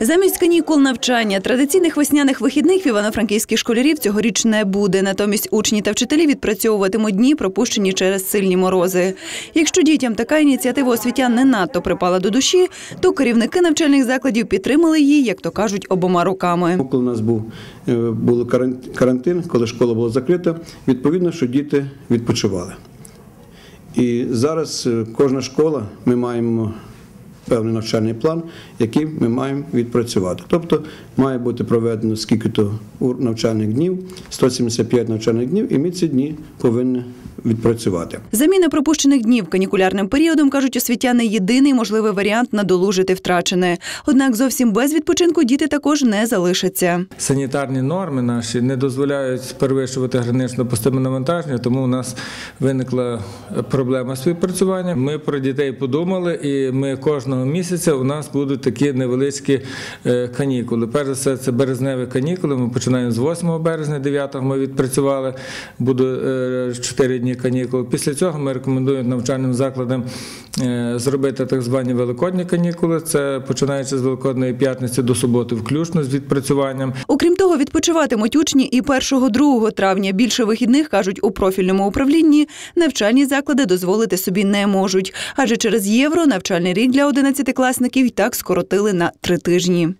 Замість канікул навчання традиційних весняних вихідних в івано-франківських школярів цьогоріч не буде. Натомість учні та вчителі відпрацьовуватимуть дні, пропущені через сильні морози. Якщо дітям така ініціатива освітян не надто припала до душі, то керівники навчальних закладів підтримали її, як то кажуть, обома руками. Коли у нас був е, був карантин, коли школа була закрита, відповідно, що діти відпочивали. І зараз е, кожна школа ми маємо певний навчальний план, який ми маємо відпрацювати. Тобто має бути проведено скільки-то навчальних днів, 175 навчальних днів, і ми ці дні повинні відпрацювати. Заміна пропущених днів канікулярним періодом, кажуть освітяни, єдиний можливий варіант надолужити втрачене. Однак зовсім без відпочинку діти також не залишаться. санітарні норми наші не дозволяють перевищувати гранично постійне навантаження, тому у нас виникла проблема співпрацювання. Ми про дітей подумали, і ми кожного місяця у нас будуть такі невеличкі е, канікули. Перш за все, це березневі канікули. Ми починаємо з 8 березня, 9 ми відпрацювали. Буде 4 дні канікул. Після цього ми рекомендуємо навчальним закладам е, зробити так звані великодні канікули. Це починаючи з Великодної п'ятниці до суботи, включно з відпрацюванням. Окрім того, відпочиватимуть учні і 1-2 травня. Більше вихідних, кажуть, у профільному управлінні навчальні заклади дозволити собі не можуть. Адже через євро навчальний рік для 11-класників і так скоротили на три тижні.